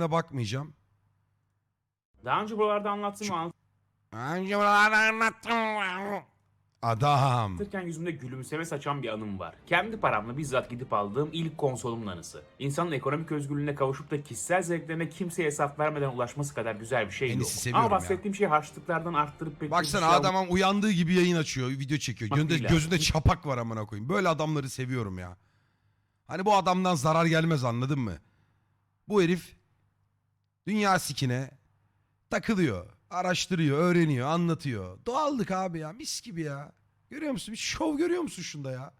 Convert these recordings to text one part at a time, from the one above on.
bakmayacağım. Daha önce buralarda anlattığım ve Önce buralarda anlattım. Adam. anlatırken yüzümde gülümseme saçan bir anım var. Kendi paramla bizzat gidip aldığım ilk konsolumun anısı. İnsanın ekonomik özgürlüğüne kavuşup da kişisel zevklerine kimseye hesap vermeden ulaşması kadar güzel bir şey En yok. iyisi seviyorum Ama ya. bahsettiğim şey harçlıklardan arttırıp pek Baksana şey adamın uyandığı gibi yayın açıyor, video çekiyor. Bak Gözünde, değil gözünde çapak var amına koyayım. Böyle adamları seviyorum ya. Hani bu adamdan zarar gelmez anladın mı? Bu herif dünya sikine takılıyor, araştırıyor, öğreniyor, anlatıyor. Doğallık abi ya, mis gibi ya. Görüyor musun? Bir şov görüyor musun şunda ya?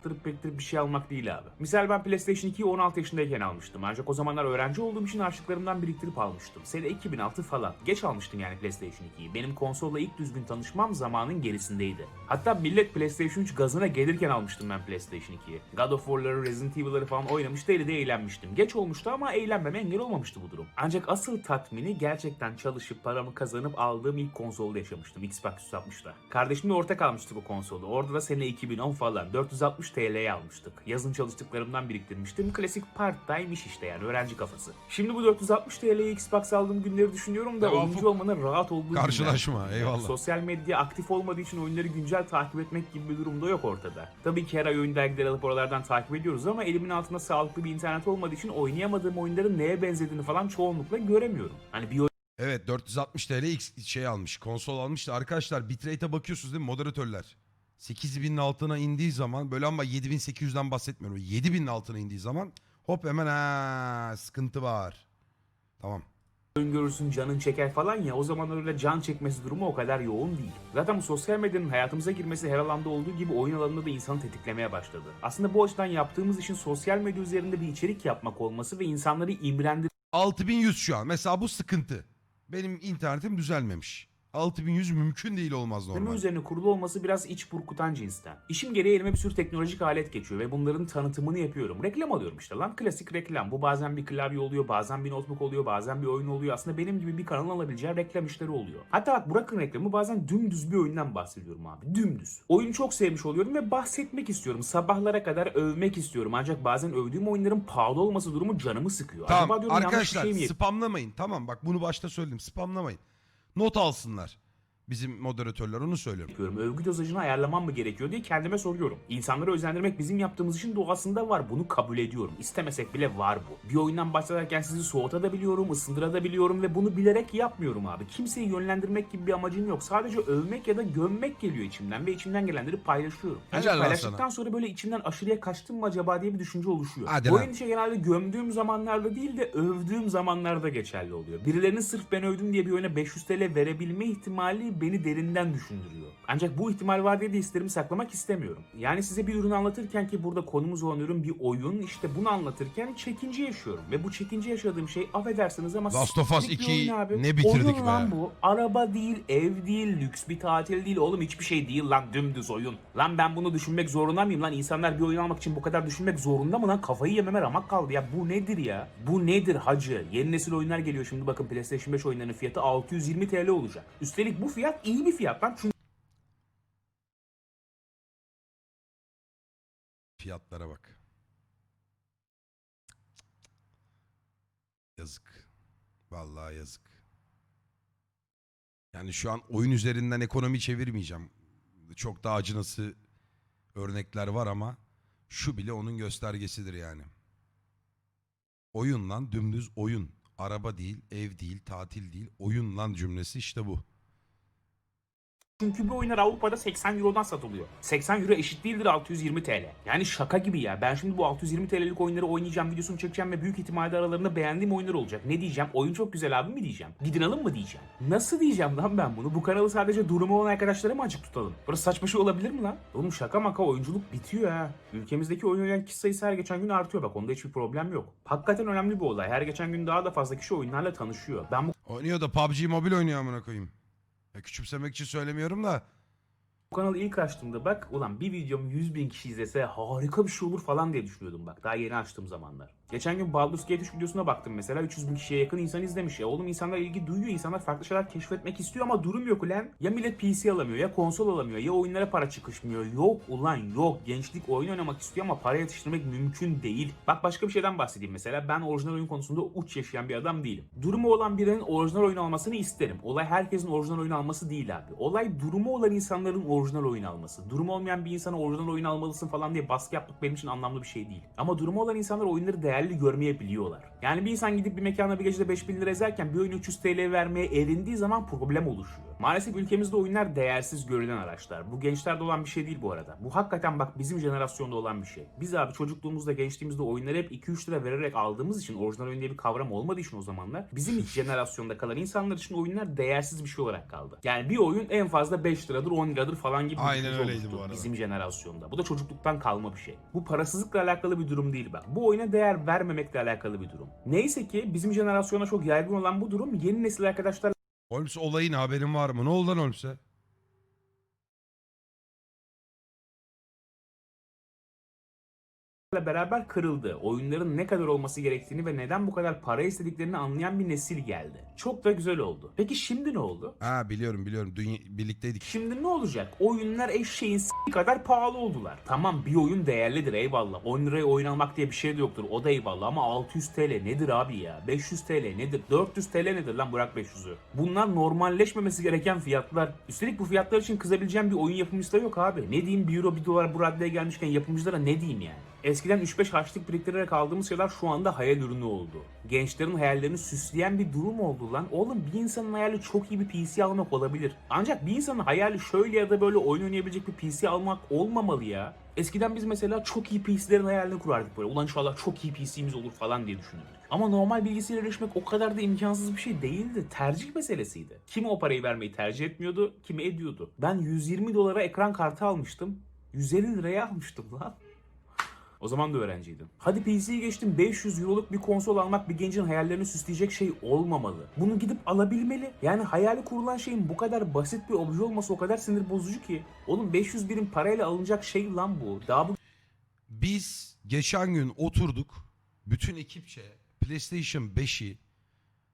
Arttırıp pektirip bir şey almak değil abi. Misal ben PlayStation 2'yi 16 yaşındayken almıştım. Ancak o zamanlar öğrenci olduğum için harçlıklarımdan biriktirip almıştım. Sene 2006 falan. Geç almıştım yani PlayStation 2'yi. Benim konsolla ilk düzgün tanışmam zamanın gerisindeydi. Hatta millet PlayStation 3 gazına gelirken almıştım ben PlayStation 2'yi. God of War'ları, Resident Evil'ları falan oynamış deli de eğlenmiştim. Geç olmuştu ama eğlenmeme engel olmamıştı bu durum. Ancak asıl tatmini gerçekten çalışıp paramı kazanıp aldığım ilk konsolda yaşamıştım. Xbox 360'da. Kardeşimle ortak almıştık o konsolu. Orada da sene 2010 falan. 460 TL'ye almıştık. Yazın çalıştıklarımdan biriktirmiştim. Klasik part time iş işte yani öğrenci kafası. Şimdi bu 460 TL'ye Xbox aldığım günleri düşünüyorum da oyuncu olmanın rahat olduğu günler. Karşılaşma, Yani eyvallah. Sosyal medya aktif olmadığı için oyunları güncel takip etmek gibi bir durum da yok ortada. Tabii ki her ay oyun dergileri alıp oralardan takip ediyoruz ama elimin altında sağlıklı bir internet olmadığı için oynayamadığım oyunların neye benzediğini falan çoğunlukla göremiyorum. Hani bir Evet 460 TL X şey almış. Konsol almış da arkadaşlar bitrate'e bakıyorsunuz değil mi moderatörler? 8000'in altına indiği zaman böyle ama 7800'den bahsetmiyorum. 7000'in altına indiği zaman hop hemen ha sıkıntı var. Tamam. oyun görürsün canın çeker falan ya o zaman öyle can çekmesi durumu o kadar yoğun değil. Zaten bu sosyal medyanın hayatımıza girmesi her alanda olduğu gibi oyun alanında da insanı tetiklemeye başladı. Aslında bu açıdan yaptığımız için sosyal medya üzerinde bir içerik yapmak olması ve insanları imrendirmek 6100 şu an. Mesela bu sıkıntı. Benim internetim düzelmemiş. 6100 mümkün değil olmaz Normal. normal. üzerine kurulu olması biraz iç burkutan cinsten. İşim gereği elime bir sürü teknolojik alet geçiyor ve bunların tanıtımını yapıyorum. Reklam alıyorum işte lan klasik reklam. Bu bazen bir klavye oluyor, bazen bir notebook oluyor, bazen bir oyun oluyor. Aslında benim gibi bir kanalın alabileceği reklam işleri oluyor. Hatta bak bırakın reklamı bazen dümdüz bir oyundan bahsediyorum abi. Dümdüz. Oyunu çok sevmiş oluyorum ve bahsetmek istiyorum. Sabahlara kadar övmek istiyorum. Ancak bazen övdüğüm oyunların pahalı olması durumu canımı sıkıyor. Tamam Acaba diyorum arkadaşlar şey spamlamayın. Tamam bak bunu başta söyledim. Spamlamayın. Not alsınlar. Bizim moderatörler onu söylüyorum. yapıyorum? Övgü dozajını ayarlamam mı gerekiyor diye kendime soruyorum. İnsanları özendirmek bizim yaptığımız işin doğasında var. Bunu kabul ediyorum. İstemesek bile var bu. Bir oyundan başlarken sizi soğutabiliyorum, ısındırabiliyorum ve bunu bilerek yapmıyorum abi. Kimseyi yönlendirmek gibi bir amacım yok. Sadece övmek ya da gömmek geliyor içimden ve içimden gelenleri paylaşıyorum. Ancak Helal lan paylaştıktan sana. sonra böyle içimden aşırıya kaçtım mı acaba diye bir düşünce oluşuyor. Hadi Bu lan. endişe genelde gömdüğüm zamanlarda değil de övdüğüm zamanlarda geçerli oluyor. Birilerinin sırf ben övdüm diye bir oyuna 500 TL verebilme ihtimali beni derinden düşündürüyor. Ancak bu ihtimal var diye de hislerimi saklamak istemiyorum. Yani size bir ürünü anlatırken ki burada konumuz olan ürün bir oyun işte bunu anlatırken çekince yaşıyorum. Ve bu çekince yaşadığım şey affedersiniz ama Last of Us siktir bir 2'yi oyun abi. ne bitirdik oyun lan be? bu. Araba değil, ev değil, lüks bir tatil değil. Oğlum hiçbir şey değil lan dümdüz oyun. Lan ben bunu düşünmek zorunda mıyım lan? İnsanlar bir oyun almak için bu kadar düşünmek zorunda mı lan? Kafayı yememe ramak kaldı ya. Bu nedir ya? Bu nedir hacı? Yeni nesil oyunlar geliyor şimdi bakın PlayStation 5 oyunlarının fiyatı 620 TL olacak. Üstelik bu fiyat iyi bir fiyat lan. Çünkü Fiyatlara bak. Yazık. Vallahi yazık. Yani şu an oyun üzerinden ekonomi çevirmeyeceğim. Çok daha acınası örnekler var ama şu bile onun göstergesidir yani. Oyun lan dümdüz oyun. Araba değil, ev değil, tatil değil. Oyun lan cümlesi işte bu. Çünkü bu oyunlar Avrupa'da 80 Euro'dan satılıyor. 80 Euro eşit değildir 620 TL. Yani şaka gibi ya. Ben şimdi bu 620 TL'lik oyunları oynayacağım, videosunu çekeceğim ve büyük ihtimalle aralarında beğendiğim oyunlar olacak. Ne diyeceğim? Oyun çok güzel abi mi diyeceğim? Gidin alın mı diyeceğim? Nasıl diyeceğim lan ben bunu? Bu kanalı sadece durumu olan arkadaşlara mı açık tutalım? Burası saçma şey olabilir mi lan? Oğlum şaka maka oyunculuk bitiyor ha. Ülkemizdeki oyun oynayan kişi sayısı her geçen gün artıyor bak onda hiçbir problem yok. Hakikaten önemli bir olay. Her geçen gün daha da fazla kişi oyunlarla tanışıyor. Ben bu Oynuyor da PUBG Mobile oynuyor amına koyayım. Ya küçümsemek için söylemiyorum da. Bu kanalı ilk açtığımda bak ulan bir videomu 100 bin kişi izlese harika bir şey olur falan diye düşünüyordum bak daha yeni açtığım zamanlar. Geçen gün Baldur's Gate 3 videosuna baktım mesela 300 bin kişiye yakın insan izlemiş. Ya oğlum insanlar ilgi duyuyor, insanlar farklı şeyler keşfetmek istiyor ama durum yok ulan. Ya millet PC alamıyor ya konsol alamıyor ya oyunlara para çıkışmıyor. Yok ulan yok. Gençlik oyun oynamak istiyor ama para yetiştirmek mümkün değil. Bak başka bir şeyden bahsedeyim mesela. Ben orijinal oyun konusunda uç yaşayan bir adam değilim. Durumu olan birinin orijinal oyun almasını isterim. Olay herkesin orijinal oyun alması değil abi. Olay durumu olan insanların orijinal oyun alması. Durumu olmayan bir insana orijinal oyun almalısın falan diye baskı yapmak benim için anlamlı bir şey değil. Ama durumu olan insanlar oyunları değerli görmeyebiliyorlar. Yani bir insan gidip bir mekana bir gecede 5000 lira ezerken bir oyun 300 TL vermeye erindiği zaman problem oluşuyor. Maalesef ülkemizde oyunlar değersiz görülen araçlar. Bu gençlerde olan bir şey değil bu arada. Bu hakikaten bak bizim jenerasyonda olan bir şey. Biz abi çocukluğumuzda gençliğimizde oyunları hep 2-3 lira vererek aldığımız için orijinal oyun diye bir kavram olmadığı için o zamanlar bizim ilk jenerasyonda kalan insanlar için oyunlar değersiz bir şey olarak kaldı. Yani bir oyun en fazla 5 liradır 10 liradır falan gibi bir Aynen düşünce öyleydi oluştu bu arada. Bizim jenerasyonda. Bu da çocukluktan kalma bir şey. Bu parasızlıkla alakalı bir durum değil bak. Bu oyuna değer vermemekle alakalı bir durum. Neyse ki bizim jenerasyona çok yaygın olan bu durum yeni nesil arkadaşlar Holmes olayın haberin var mı? Ne oldu lan Holmes'e? Beraber kırıldı. Oyunların ne kadar olması gerektiğini ve neden bu kadar para istediklerini anlayan bir nesil geldi. Çok da güzel oldu. Peki şimdi ne oldu? Ha biliyorum biliyorum. Dünya, birlikteydik. Şimdi ne olacak? Oyunlar eşeğin s- kadar pahalı oldular. Tamam bir oyun değerlidir eyvallah. 10 liraya oyun almak diye bir şey de yoktur. O da eyvallah ama 600 TL nedir abi ya? 500 TL nedir? 400 TL nedir lan bırak 500'ü? Bunlar normalleşmemesi gereken fiyatlar. Üstelik bu fiyatlar için kızabileceğim bir oyun yapımcısı da yok abi. Ne diyeyim 1 euro 1 dolar bu raddeye gelmişken yapımcılara ne diyeyim yani? Eskiden 3-5 harçlık biriktirerek aldığımız şeyler şu anda hayal ürünü oldu. Gençlerin hayallerini süsleyen bir durum oldu lan. Oğlum bir insanın hayali çok iyi bir PC almak olabilir. Ancak bir insanın hayali şöyle ya da böyle oyun oynayabilecek bir PC almak olmamalı ya. Eskiden biz mesela çok iyi PC'lerin hayalini kurardık böyle. Ulan inşallah çok iyi PC'miz olur falan diye düşünürdük. Ama normal bilgisayara erişmek o kadar da imkansız bir şey değildi. Tercih meselesiydi. Kimi o parayı vermeyi tercih etmiyordu, kimi ediyordu. Ben 120 dolara ekran kartı almıştım. 150 liraya almıştım lan. O zaman da öğrenciydim. Hadi PC'yi geçtim 500 euroluk bir konsol almak bir gencin hayallerini süsleyecek şey olmamalı. Bunu gidip alabilmeli. Yani hayali kurulan şeyin bu kadar basit bir obje olması o kadar sinir bozucu ki. Oğlum 500 birim parayla alınacak şey lan bu. Daha bu Biz geçen gün oturduk. Bütün ekipçe PlayStation 5'i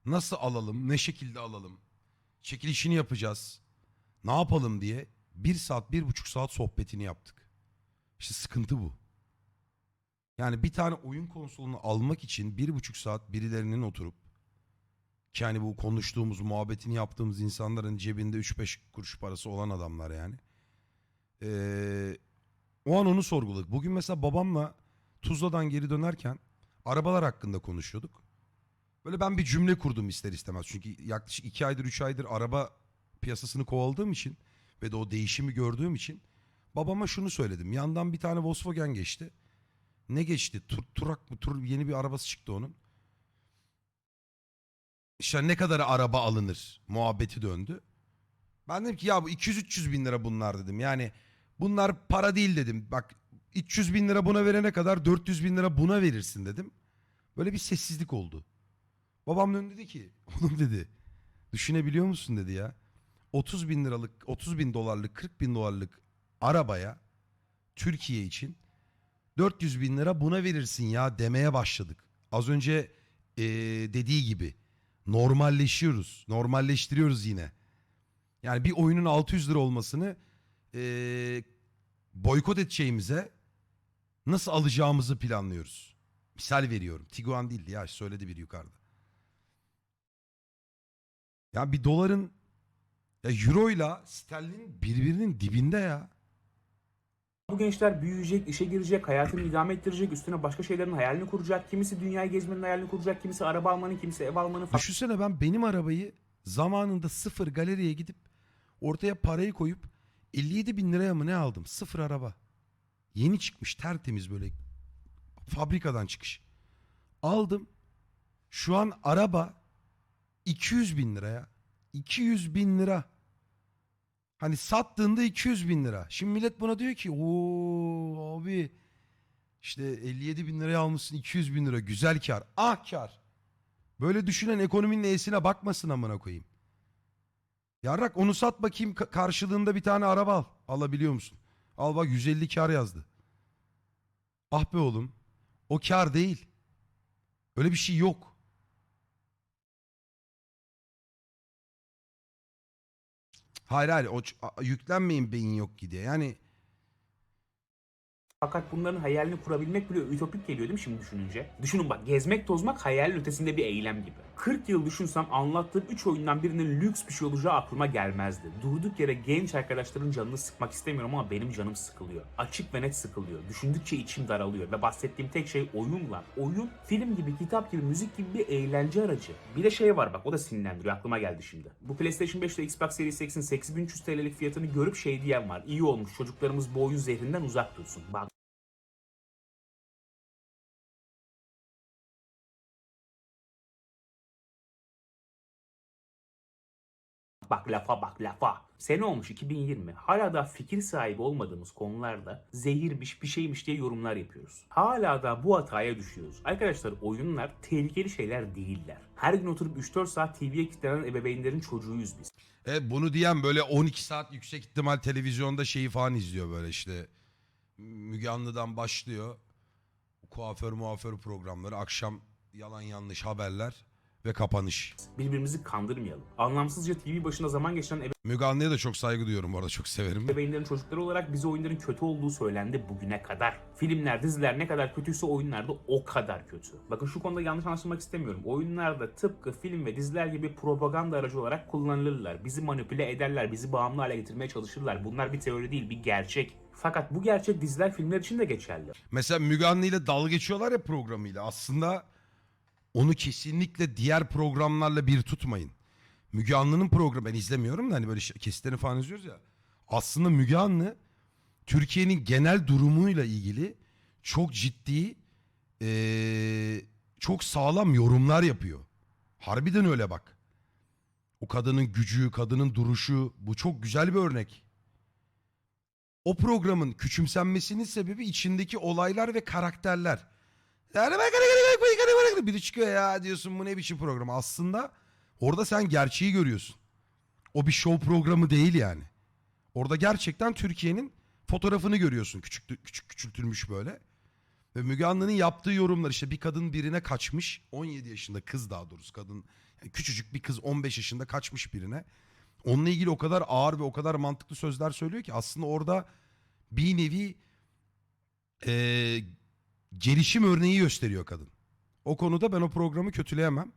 nasıl alalım, ne şekilde alalım, çekilişini yapacağız, ne yapalım diye bir saat, bir buçuk saat sohbetini yaptık. İşte sıkıntı bu. Yani bir tane oyun konsolunu almak için bir buçuk saat birilerinin oturup ki hani bu konuştuğumuz, muhabbetini yaptığımız insanların cebinde 3-5 kuruş parası olan adamlar yani. Ee, o an onu sorguladık. Bugün mesela babamla Tuzla'dan geri dönerken arabalar hakkında konuşuyorduk. Böyle ben bir cümle kurdum ister istemez. Çünkü yaklaşık iki aydır üç aydır araba piyasasını kovaladığım için ve de o değişimi gördüğüm için babama şunu söyledim. Yandan bir tane Volkswagen geçti. Ne geçti? Tur, turak mı? Tur, yeni bir arabası çıktı onun. İşte ne kadar araba alınır muhabbeti döndü. Ben dedim ki ya bu 200-300 bin lira bunlar dedim. Yani bunlar para değil dedim. Bak 300 bin lira buna verene kadar 400 bin lira buna verirsin dedim. Böyle bir sessizlik oldu. Babam döndü dedi ki oğlum dedi düşünebiliyor musun dedi ya. 30 bin liralık 30 bin dolarlık 40 bin dolarlık arabaya Türkiye için 400 bin lira buna verirsin ya demeye başladık. Az önce eee, dediği gibi normalleşiyoruz. Normalleştiriyoruz yine. Yani bir oyunun 600 lira olmasını eee, boykot edeceğimize nasıl alacağımızı planlıyoruz. Misal veriyorum. Tiguan değildi ya söyledi bir yukarıda. Ya bir doların ya euro ile sterlin birbirinin dibinde ya. Bu gençler büyüyecek, işe girecek, hayatını idame ettirecek, üstüne başka şeylerin hayalini kuracak. Kimisi dünyayı gezmenin hayalini kuracak, kimisi araba almanın, kimisi ev almanın falan. Düşünsene ben benim arabayı zamanında sıfır galeriye gidip ortaya parayı koyup 57 bin liraya mı ne aldım? Sıfır araba. Yeni çıkmış tertemiz böyle fabrikadan çıkış. Aldım. Şu an araba 200 bin liraya. 200 bin lira. Hani sattığında 200 bin lira. Şimdi millet buna diyor ki ooo abi işte 57 bin liraya almışsın 200 bin lira güzel kar. Ah kar. Böyle düşünen ekonominin iyisine bakmasın amına koyayım. Yarrak onu sat bakayım ka- karşılığında bir tane araba al. Alabiliyor musun? Al bak 150 kar yazdı. Ah be oğlum. O kar değil. Öyle bir şey yok. Hayır hayır o, yüklenmeyin beyin yok ki. Yani Fakat bunların hayalini kurabilmek bile ütopik geliyor değil mi şimdi düşününce? Düşünün bak gezmek tozmak hayalin ötesinde bir eylem gibi. 40 yıl düşünsem anlattığım 3 oyundan birinin lüks bir şey olacağı aklıma gelmezdi. Durduk yere genç arkadaşların canını sıkmak istemiyorum ama benim canım sıkılıyor. Açık ve net sıkılıyor. Düşündükçe içim daralıyor ve bahsettiğim tek şey oyun lan. Oyun film gibi, kitap gibi, müzik gibi bir eğlence aracı. Bir de şey var bak o da sinirlendiriyor aklıma geldi şimdi. Bu PlayStation 5 ile Xbox Series X'in 8300 TL'lik fiyatını görüp şey diyen var. İyi olmuş çocuklarımız bu oyun zehrinden uzak dursun. Bak Bak lafa bak lafa. Sene olmuş 2020. Hala da fikir sahibi olmadığımız konularda zehirmiş bir şeymiş diye yorumlar yapıyoruz. Hala da bu hataya düşüyoruz. Arkadaşlar oyunlar tehlikeli şeyler değiller. Her gün oturup 3-4 saat TV'ye kilitlenen ebeveynlerin çocuğuyuz biz. e, bunu diyen böyle 12 saat yüksek ihtimal televizyonda şeyi falan izliyor böyle işte. Müge Anlı'dan başlıyor. Kuaför muaför programları. Akşam yalan yanlış haberler ve kapanış. Birbirimizi kandırmayalım. Anlamsızca TV başında zaman geçiren Müge Anlı'ya da çok saygı duyuyorum bu arada çok severim. ebeveynlerin çocukları olarak bize oyunların kötü olduğu söylendi bugüne kadar. Filmler, diziler ne kadar kötüyse oyunlar da o kadar kötü. Bakın şu konuda yanlış anlaşılmak istemiyorum. Oyunlar da tıpkı film ve diziler gibi propaganda aracı olarak kullanılırlar. Bizi manipüle ederler, bizi bağımlı hale getirmeye çalışırlar. Bunlar bir teori değil, bir gerçek. Fakat bu gerçek diziler, filmler için de geçerli. Mesela Müge Anlı ile dalga geçiyorlar ya programıyla. Aslında onu kesinlikle diğer programlarla bir tutmayın. Müge Anlı'nın programı ben izlemiyorum da hani böyle kesitlerini falan izliyoruz ya. Aslında Müge Anlı Türkiye'nin genel durumuyla ilgili çok ciddi eee, çok sağlam yorumlar yapıyor. Harbiden öyle bak. O kadının gücü, kadının duruşu bu çok güzel bir örnek. O programın küçümsenmesinin sebebi içindeki olaylar ve karakterler. Biri çıkıyor ya diyorsun bu ne biçim program. Aslında orada sen gerçeği görüyorsun. O bir show programı değil yani. Orada gerçekten Türkiye'nin fotoğrafını görüyorsun küçük küçük küçültülmüş böyle. Ve Müge Anlı'nın yaptığı yorumlar işte bir kadın birine kaçmış. 17 yaşında kız daha doğrusu kadın. yani küçücük bir kız 15 yaşında kaçmış birine. Onunla ilgili o kadar ağır ve o kadar mantıklı sözler söylüyor ki aslında orada bir nevi eee, gelişim örneği gösteriyor kadın. O konuda ben o programı kötüleyemem.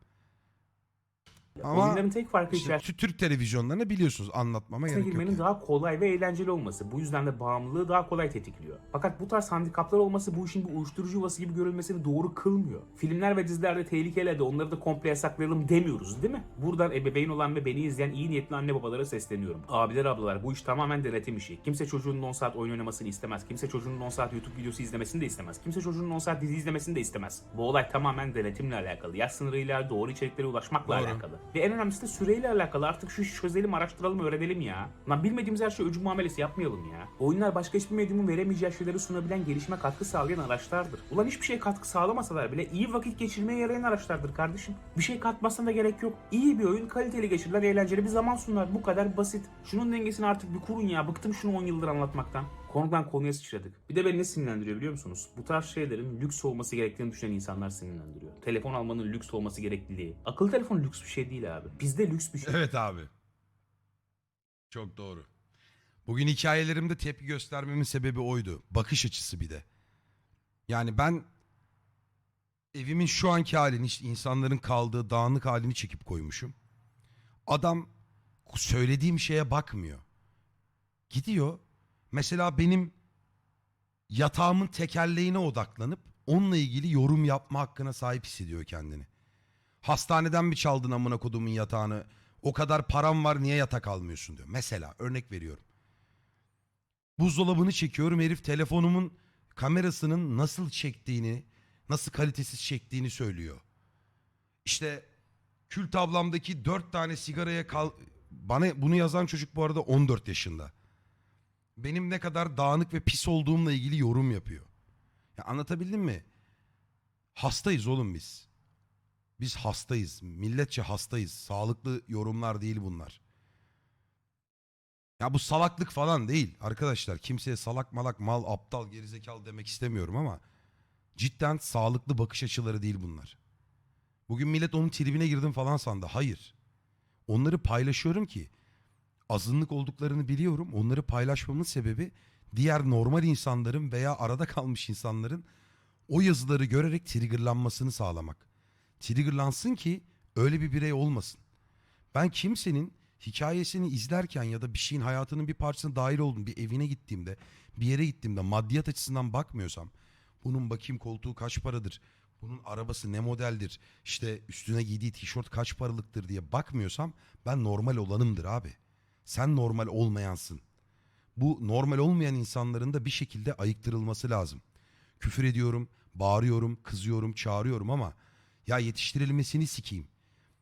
Ama Oyunların tek farkı işte içerisinde Tü- Türk televizyonlarını biliyorsunuz anlatmama gerek yok. girmenin yani. daha kolay ve eğlenceli olması. Bu yüzden de bağımlılığı daha kolay tetikliyor. Fakat bu tarz handikaplar olması bu işin bir uyuşturucu yuvası gibi görülmesini doğru kılmıyor. Filmler ve dizilerde tehlikeli de onları da komple yasaklayalım demiyoruz değil mi? Buradan ebeveyn olan ve beni izleyen iyi niyetli anne babalara sesleniyorum. Abiler ablalar bu iş tamamen denetim işi. Kimse çocuğunun 10 saat oyun oynamasını istemez. Kimse çocuğunun 10 saat YouTube videosu izlemesini de istemez. Kimse çocuğunun 10 saat dizi izlemesini de istemez. Bu olay tamamen denetimle alakalı. Yaş sınırıyla doğru içeriklere ulaşmakla Doğru. alakalı. Ve en önemlisi de süreyle alakalı. Artık şu işi çözelim, araştıralım, öğrenelim ya. Lan bilmediğimiz her şey öcü muamelesi yapmayalım ya. Oyunlar başka hiçbir medyumun veremeyeceği şeyleri sunabilen, gelişime katkı sağlayan araçlardır. Ulan hiçbir şey katkı sağlamasalar bile iyi vakit geçirmeye yarayan araçlardır kardeşim. Bir şey katmasına da gerek yok. İyi bir oyun, kaliteli geçirilen, eğlenceli bir zaman sunar. Bu kadar basit. Şunun dengesini artık bir kurun ya. Bıktım şunu 10 yıldır anlatmaktan. Konudan konuya sıçradık. Bir de beni ne sinirlendiriyor biliyor musunuz? Bu tarz şeylerin lüks olması gerektiğini düşünen insanlar sinirlendiriyor. Telefon almanın lüks olması gerekliliği. Akıllı telefon lüks bir şey değil abi. Bizde lüks bir şey. Evet abi. Çok doğru. Bugün hikayelerimde tepki göstermemin sebebi oydu. Bakış açısı bir de. Yani ben evimin şu anki halini, işte insanların kaldığı dağınık halini çekip koymuşum. Adam söylediğim şeye bakmıyor. Gidiyor. Mesela benim yatağımın tekerleğine odaklanıp onunla ilgili yorum yapma hakkına sahip hissediyor kendini. Hastaneden mi çaldın amına kodumun yatağını? O kadar param var niye yatak almıyorsun diyor. Mesela örnek veriyorum. Buzdolabını çekiyorum herif telefonumun kamerasının nasıl çektiğini, nasıl kalitesiz çektiğini söylüyor. İşte kül tablamdaki dört tane sigaraya kal... Bana bunu yazan çocuk bu arada 14 yaşında. Benim ne kadar dağınık ve pis olduğumla ilgili yorum yapıyor. Ya anlatabildim mi? Hastayız oğlum biz. Biz hastayız. Milletçe hastayız. Sağlıklı yorumlar değil bunlar. Ya bu salaklık falan değil arkadaşlar. Kimseye salak malak mal aptal gerizekalı demek istemiyorum ama cidden sağlıklı bakış açıları değil bunlar. Bugün millet onun tribine girdim falan sandı. Hayır. Onları paylaşıyorum ki azınlık olduklarını biliyorum. Onları paylaşmamın sebebi diğer normal insanların veya arada kalmış insanların o yazıları görerek triggerlanmasını sağlamak. Triggerlansın ki öyle bir birey olmasın. Ben kimsenin hikayesini izlerken ya da bir şeyin hayatının bir parçasına dahil oldum. Bir evine gittiğimde, bir yere gittiğimde maddiyat açısından bakmıyorsam bunun bakayım koltuğu kaç paradır, bunun arabası ne modeldir, işte üstüne giydiği tişört kaç paralıktır diye bakmıyorsam ben normal olanımdır abi. Sen normal olmayansın. Bu normal olmayan insanların da bir şekilde ayıktırılması lazım. Küfür ediyorum, bağırıyorum, kızıyorum, çağırıyorum ama ya yetiştirilmesini sikeyim.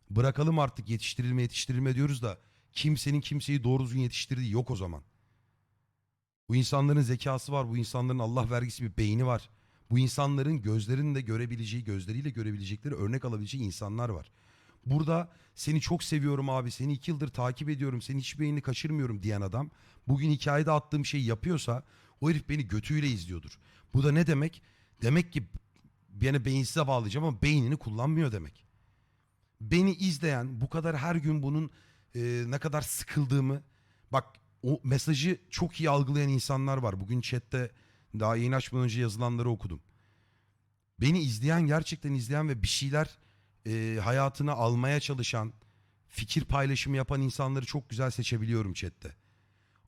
Bırakalım artık yetiştirilme yetiştirilme diyoruz da kimsenin kimseyi doğru düzgün yetiştirdiği yok o zaman. Bu insanların zekası var, bu insanların Allah vergisi bir beyni var. Bu insanların gözlerinin de görebileceği, gözleriyle görebilecekleri, örnek alabileceği insanlar var. Burada seni çok seviyorum abi, seni iki yıldır takip ediyorum, senin hiçbir yayını kaçırmıyorum diyen adam bugün hikayede attığım şeyi yapıyorsa o herif beni götüyle izliyordur. Bu da ne demek? Demek ki beni beyinsize bağlayacağım ama beynini kullanmıyor demek. Beni izleyen, bu kadar her gün bunun e, ne kadar sıkıldığımı, bak o mesajı çok iyi algılayan insanlar var. Bugün chatte daha yayın açmadan önce yazılanları okudum. Beni izleyen, gerçekten izleyen ve bir şeyler e, hayatına almaya çalışan, fikir paylaşımı yapan insanları çok güzel seçebiliyorum chatte.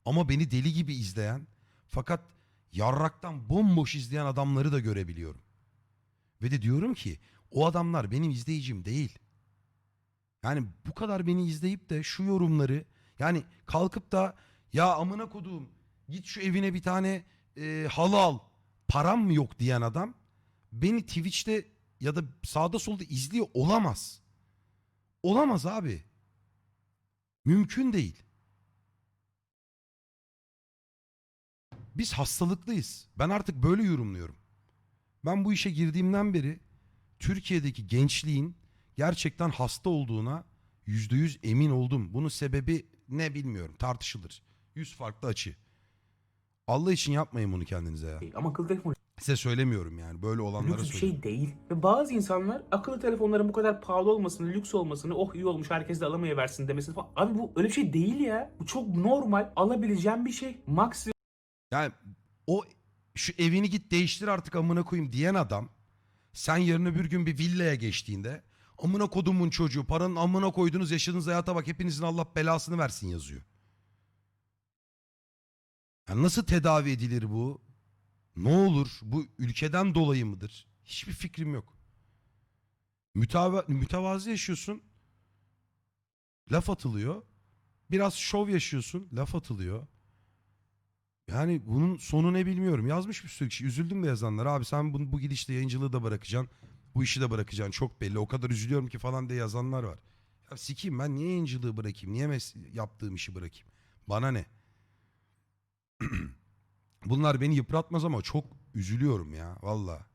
Ama beni deli gibi izleyen fakat yarraktan bomboş izleyen adamları da görebiliyorum. Ve de diyorum ki o adamlar benim izleyicim değil. Yani bu kadar beni izleyip de şu yorumları yani kalkıp da ya amına koduğum git şu evine bir tane e, halı al param mı yok diyen adam beni Twitch'te ya da sağda solda izliyor olamaz. Olamaz abi. Mümkün değil. Biz hastalıklıyız. Ben artık böyle yorumluyorum. Ben bu işe girdiğimden beri Türkiye'deki gençliğin gerçekten hasta olduğuna yüzde yüz emin oldum. Bunun sebebi ne bilmiyorum tartışılır. Yüz farklı açı. Allah için yapmayın bunu kendinize ya. Ama akıllı telefon Size söylemiyorum yani böyle olanlara lüks bir söylüyorum. şey değil. Ve bazı insanlar akıllı telefonların bu kadar pahalı olmasını, lüks olmasını, oh iyi olmuş herkes de alamayıversin demesini falan. Abi bu öyle bir şey değil ya. Bu çok normal. Alabileceğin bir şey. Maksimum Yani o şu evini git değiştir artık amına koyayım diyen adam sen yarın öbür gün bir villaya geçtiğinde amına kodumun çocuğu paranın amına koydunuz yaşadığınız hayata bak hepinizin Allah belasını versin yazıyor. Yani nasıl tedavi edilir bu? Ne olur? Bu ülkeden dolayı mıdır? Hiçbir fikrim yok. Müteva mütevazi yaşıyorsun. Laf atılıyor. Biraz şov yaşıyorsun. Laf atılıyor. Yani bunun sonu ne bilmiyorum. Yazmış bir sürü kişi. Üzüldüm de yazanlar. Abi sen bu, bu gidişte yayıncılığı da bırakacaksın. Bu işi de bırakacaksın. Çok belli. O kadar üzülüyorum ki falan diye yazanlar var. Ya sikeyim ben niye yayıncılığı bırakayım? Niye mes- yaptığım işi bırakayım? Bana ne? Bunlar beni yıpratmaz ama çok üzülüyorum ya. Valla.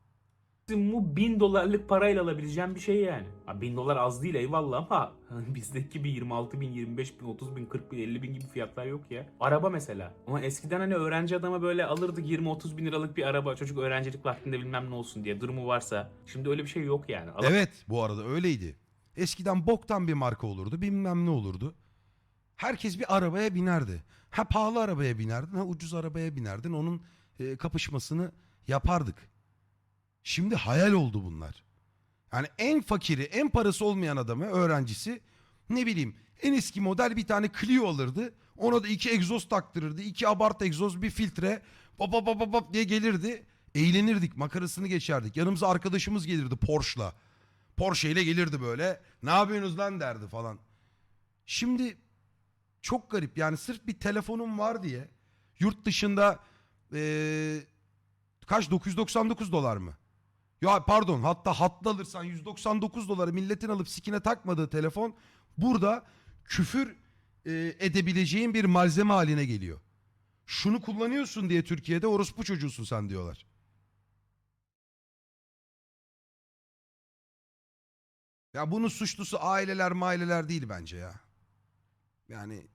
maksimum 1000 dolarlık parayla alabileceğin bir şey yani. Ha, 1000 dolar az değil eyvallah ama bizdeki bir 26 bin, 25 bin, 30 bin, 40 bin, 50 bin gibi fiyatlar yok ya. Araba mesela. Ama eskiden hani öğrenci adama böyle alırdık 20-30 bin liralık bir araba. Çocuk öğrencilik vaktinde bilmem ne olsun diye durumu varsa. Şimdi öyle bir şey yok yani. Alıp Evet bu arada öyleydi. Eskiden boktan bir marka olurdu. Bilmem ne olurdu. Herkes bir arabaya binerdi. Ha pahalı arabaya binerdin ha ucuz arabaya binerdin. Onun e, kapışmasını yapardık. Şimdi hayal oldu bunlar. Yani en fakiri, en parası olmayan adamı, öğrencisi ne bileyim en eski model bir tane Clio alırdı. Ona da iki egzoz taktırırdı. iki abart egzoz, bir filtre. Pop pop pop pop diye gelirdi. Eğlenirdik, makarasını geçerdik. Yanımıza arkadaşımız gelirdi Porsche'la. Porsche ile gelirdi böyle. Ne yapıyorsunuz lan derdi falan. Şimdi çok garip yani sırf bir telefonum var diye yurt dışında eee, kaç 999 dolar mı? Ya pardon hatta hatlı alırsan 199 doları milletin alıp sikine takmadığı telefon burada küfür e, edebileceğin bir malzeme haline geliyor. Şunu kullanıyorsun diye Türkiye'de orospu çocuğusun sen diyorlar. Ya bunun suçlusu aileler maileler değil bence ya. Yani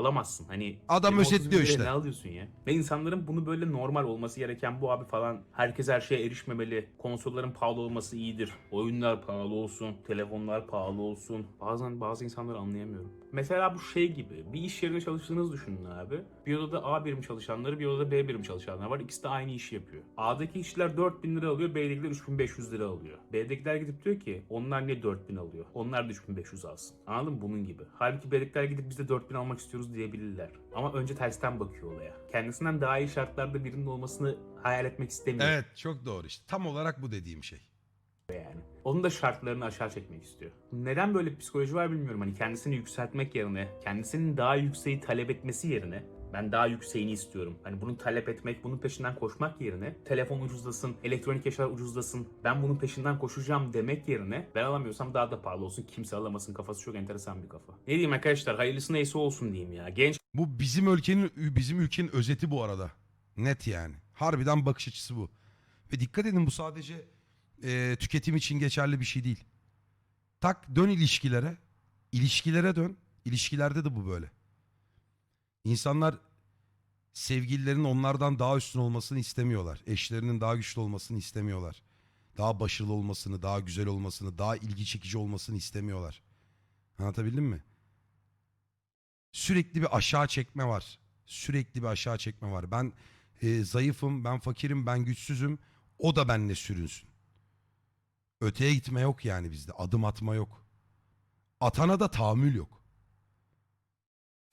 alamazsın. Hani Adam benim 30 bin özetliyor işte. Ne alıyorsun ya? Ve insanların bunu böyle normal olması gereken bu abi falan. Herkes her şeye erişmemeli. Konsolların pahalı olması iyidir. Oyunlar pahalı olsun. Telefonlar pahalı olsun. Bazen bazı insanları anlayamıyorum. Mesela bu şey gibi. Bir iş yerinde çalıştığınızı düşünün abi. Bir odada A birim çalışanları, bir odada B birim çalışanlar var. İkisi de aynı işi yapıyor. A'daki işçiler 4000 lira alıyor, B'dekiler 3500 lira alıyor. B'dekiler gidip diyor ki onlar niye 4000 alıyor? Onlar da 3500 alsın. Anladın mı? Bunun gibi. Halbuki B'dekiler gidip biz de 4000 almak istiyoruz diyebilirler. Ama önce tersten bakıyor olaya. Kendisinden daha iyi şartlarda birinin olmasını hayal etmek istemiyor. Evet çok doğru işte. Tam olarak bu dediğim şey. yani. Onun da şartlarını aşağı çekmek istiyor. Neden böyle bir psikoloji var bilmiyorum. Hani kendisini yükseltmek yerine, kendisinin daha yükseği talep etmesi yerine ben daha yükseğini istiyorum. Hani bunu talep etmek, bunun peşinden koşmak yerine telefon ucuzlasın, elektronik eşyalar ucuzlasın, ben bunun peşinden koşacağım demek yerine ben alamıyorsam daha da pahalı olsun, kimse alamasın kafası çok enteresan bir kafa. Ne diyeyim arkadaşlar hayırlısı neyse olsun diyeyim ya. Genç Bu bizim ülkenin bizim ülkenin özeti bu arada. Net yani. Harbiden bakış açısı bu. Ve dikkat edin bu sadece e, tüketim için geçerli bir şey değil. Tak dön ilişkilere. İlişkilere dön. İlişkilerde de bu böyle. İnsanlar sevgililerin onlardan daha üstün olmasını istemiyorlar. Eşlerinin daha güçlü olmasını istemiyorlar. Daha başarılı olmasını, daha güzel olmasını, daha ilgi çekici olmasını istemiyorlar. Anlatabildim mi? Sürekli bir aşağı çekme var. Sürekli bir aşağı çekme var. Ben e, zayıfım, ben fakirim, ben güçsüzüm. O da benimle sürünsün. Öteye gitme yok yani bizde. Adım atma yok. Atana da tahammül yok.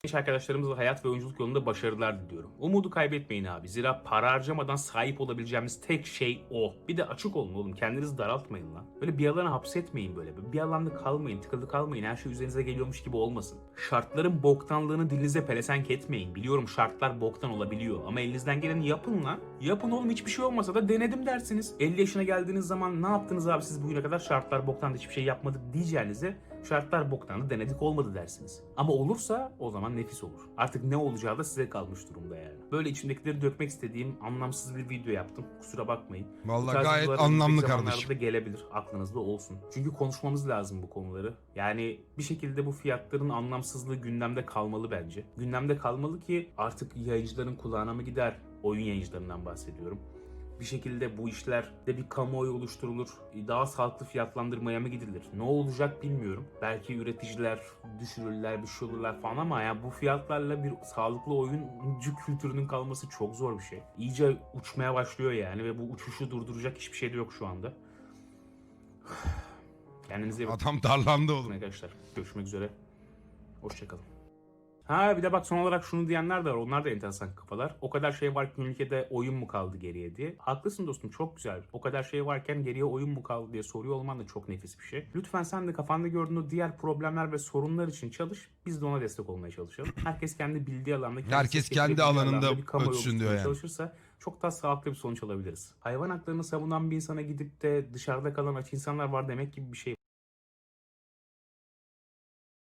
Genç arkadaşlarımızla hayat ve oyunculuk yolunda başarılar diliyorum. Umudu kaybetmeyin abi. Zira para harcamadan sahip olabileceğimiz tek şey o. Bir de açık olun oğlum. Kendinizi daraltmayın lan. Böyle bir alana hapsetmeyin böyle. Bir alanda kalmayın, tıkılı kalmayın. Her şey üzerinize geliyormuş gibi olmasın. Şartların boktanlığını dilinize pelesenk etmeyin. Biliyorum şartlar boktan olabiliyor. Ama elinizden geleni yapın lan. Yapın oğlum hiçbir şey olmasa da denedim dersiniz. 50 yaşına geldiğiniz zaman ne yaptınız abi siz bugüne kadar şartlar boktan hiçbir şey yapmadık diyeceğinize şartlar boktandı denedik olmadı dersiniz. Ama olursa o zaman nefis olur. Artık ne olacağı da size kalmış durumda yani. Böyle içimdekileri dökmek istediğim anlamsız bir video yaptım. Kusura bakmayın. Vallahi gayet anlamlı kardeşim. da gelebilir. Aklınızda olsun. Çünkü konuşmamız lazım bu konuları. Yani bir şekilde bu fiyatların anlamsızlığı gündemde kalmalı bence. Gündemde kalmalı ki artık yayıncıların kulağına mı gider? Oyun yayıncılarından bahsediyorum. Bir şekilde bu işlerde bir kamuoyu oluşturulur. Daha sağlıklı fiyatlandırmaya mı gidilir? Ne olacak bilmiyorum. Belki üreticiler düşürürler, bir şey olurlar falan ama yani bu fiyatlarla bir sağlıklı oyuncu kültürünün kalması çok zor bir şey. İyice uçmaya başlıyor yani ve bu uçuşu durduracak hiçbir şey de yok şu anda. Kendinize iyi bakın Adam darlandı oğlum. arkadaşlar. Görüşmek üzere. Hoşçakalın. Ha bir de bak son olarak şunu diyenler de var. Onlar da enteresan kafalar. O kadar şey var ki ülkede oyun mu kaldı geriye diye. Haklısın dostum çok güzel. O kadar şey varken geriye oyun mu kaldı diye soruyor olman da çok nefis bir şey. Lütfen sen de kafanda gördüğün o diğer problemler ve sorunlar için çalış. Biz de ona destek olmaya çalışalım. Herkes kendi bildiği alanda, Herkes kendi alanında ötsün diyor yani. çalışırsa çok daha sağlıklı bir sonuç alabiliriz. Hayvan haklarını savunan bir insana gidip de dışarıda kalan aç insanlar var demek gibi bir şey